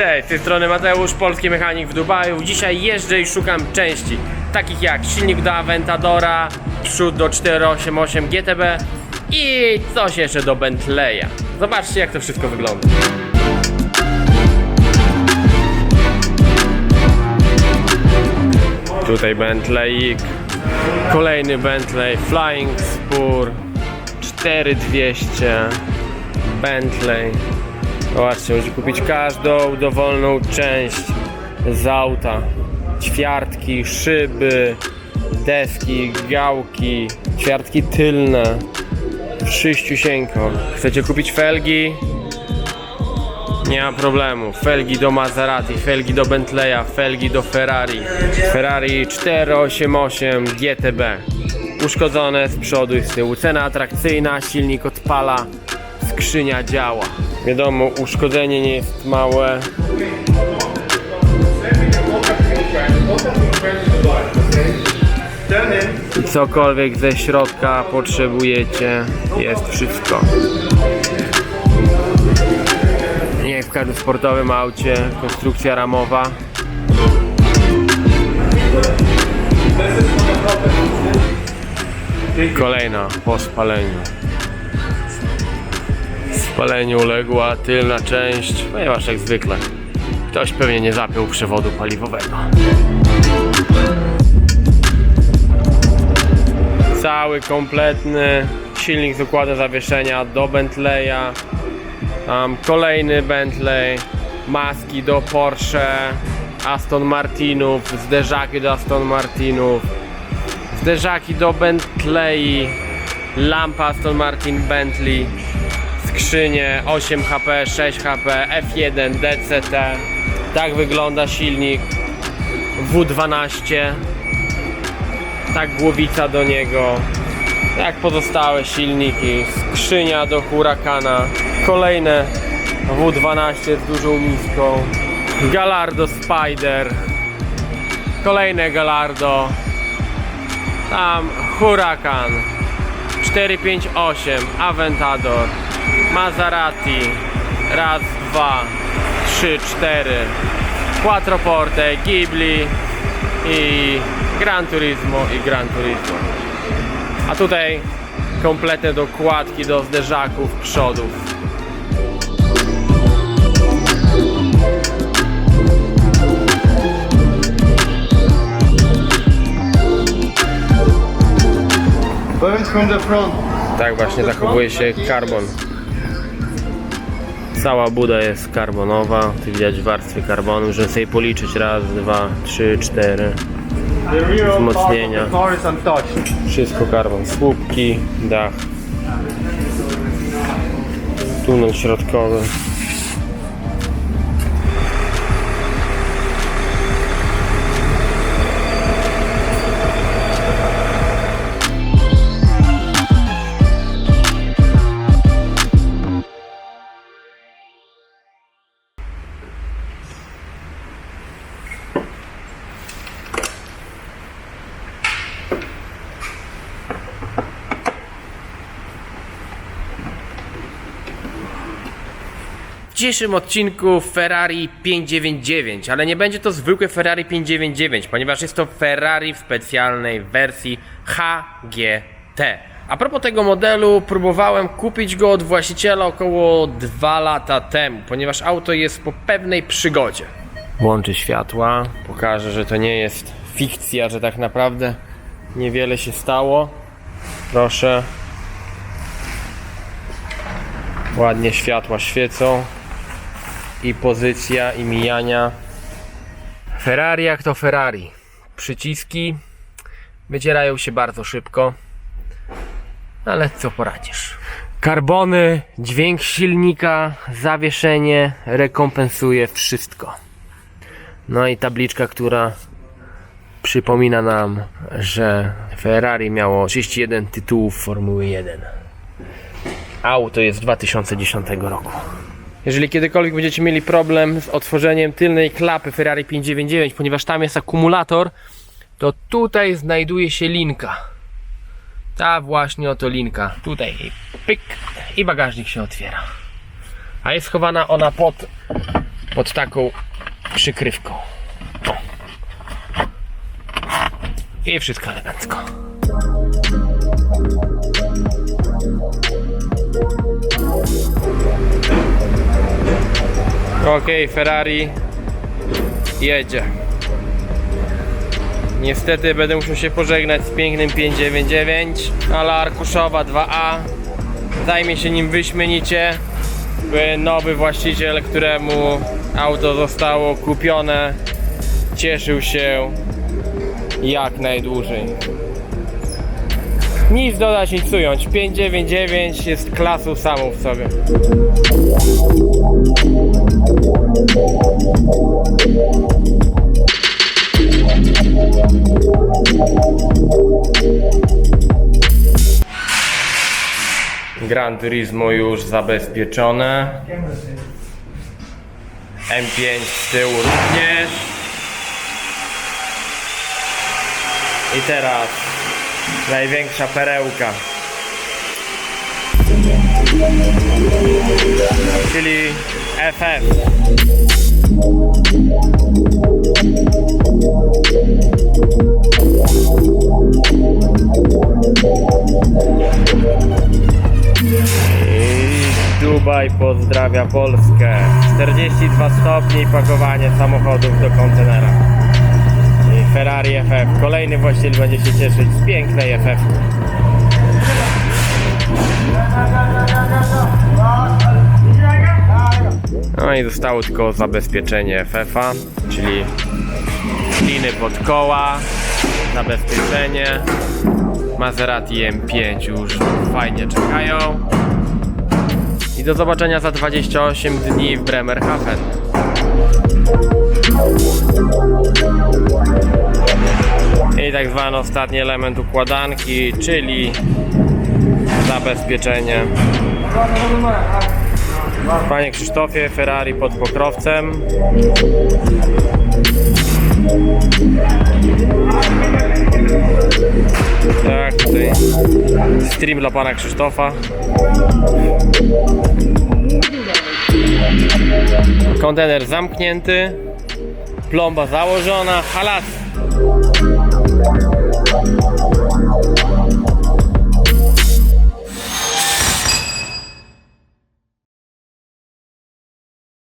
Cześć, z tej strony Mateusz, polski mechanik w Dubaju. Dzisiaj jeżdżę i szukam części, takich jak silnik do Aventadora, przód do 488 GTB i coś jeszcze do Bentleya. Zobaczcie jak to wszystko wygląda. Tutaj Bentley, kolejny Bentley, Flying Spur, 4200, Bentley. Zobaczcie, musi kupić każdą dowolną część z auta. Ćwiartki, szyby, deski, gałki, ćwiartki tylne. Wszyściusieńko. Chcecie kupić felgi? Nie ma problemu. Felgi do Maserati, felgi do Bentleya, felgi do Ferrari. Ferrari 488 GTB. Uszkodzone z przodu i z tyłu. Cena atrakcyjna, silnik odpala, skrzynia działa. Wiadomo, uszkodzenie nie jest małe. Cokolwiek ze środka potrzebujecie, jest wszystko. Jak w każdym sportowym aucie, konstrukcja ramowa. Kolejna po spaleniu. Spaleniu uległa tylna część, ponieważ jak zwykle ktoś pewnie nie zapiął przewodu paliwowego. Cały kompletny silnik z układem zawieszenia do Bentleya. Kolejny Bentley, maski do Porsche, Aston Martinów, zderzaki do Aston Martinów, zderzaki do Bentley, lampa Aston Martin Bentley, skrzynie 8 HP, 6 HP, F1, DCT. Tak wygląda silnik W12. Tak głowica do niego. Jak pozostałe silniki. Skrzynia do Huracana. Kolejne W12 z dużą miską. Galardo Spider. Kolejne Galardo. Tam Huracan. 458 Aventador. Maserati. Raz, dwa, trzy, cztery. Quattroporte, Ghibli i Gran Turismo i Gran Turismo. A tutaj kompletne dokładki do zderzaków przodów. Burns from the front. Tak właśnie zachowuje się karbon. Cała buda jest karbonowa. Widać warstwy karbonu. Możemy sobie policzyć. Raz, dwa, trzy, cztery. Wzmocnienia. Wszystko karbon. Słupki, dach. Tunel środkowy. Dzisiejszym odcinku Ferrari 599, ale nie będzie to zwykłe Ferrari 599, ponieważ jest to Ferrari w specjalnej wersji HGT. A propos tego modelu, próbowałem kupić go od właściciela około 2 lata temu, ponieważ auto jest po pewnej przygodzie. Włączy światła, pokażę, że to nie jest fikcja, że tak naprawdę niewiele się stało. Proszę. Ładnie światła świecą i pozycja i mijania. Ferrari jak to Ferrari. Przyciski wycierają się bardzo szybko, ale co poradzisz. Karbony, dźwięk silnika, zawieszenie rekompensuje wszystko. No i tabliczka, która przypomina nam, że Ferrari miało 31 tytułów Formuły 1. Auto jest z 2010 roku. Jeżeli kiedykolwiek będziecie mieli problem z otworzeniem tylnej klapy Ferrari 599, ponieważ tam jest akumulator, to tutaj znajduje się linka. Ta właśnie oto linka. Tutaj pyk i bagażnik się otwiera. A jest schowana ona pod pod taką przykrywką. I wszystko elegancko. Okej, Ferrari jedzie. Niestety będę musiał się pożegnać z pięknym 599, ale Arkuszowa 2A zajmie się nim wyśmienicie. By Nowy właściciel, któremu auto zostało kupione, cieszył się jak najdłużej. Nic dodać, nic ująć. 599 jest klasą samą w sobie. Gran Turismo już zabezpieczone. M5 z tyłu również. I teraz największa perełka. Czyli FF. I Dubaj pozdrawia Polskę. 42 stopnie i pakowanie samochodów do kontenera. I Ferrari FF. Kolejny właściciel będzie się cieszyć z pięknej FF. No i zostało tylko zabezpieczenie FF-a, czyli liny pod koła, zabezpieczenie. Maserati M5 już fajnie czekają. I do zobaczenia za 28 dni w Bremerhaven. I tak zwany ostatni element układanki, czyli zabezpieczenie. Panie Krzysztofie, Ferrari pod pokrowcem. Tak, tutaj stream dla pana Krzysztofa. Kontener zamknięty, plomba założona, halas.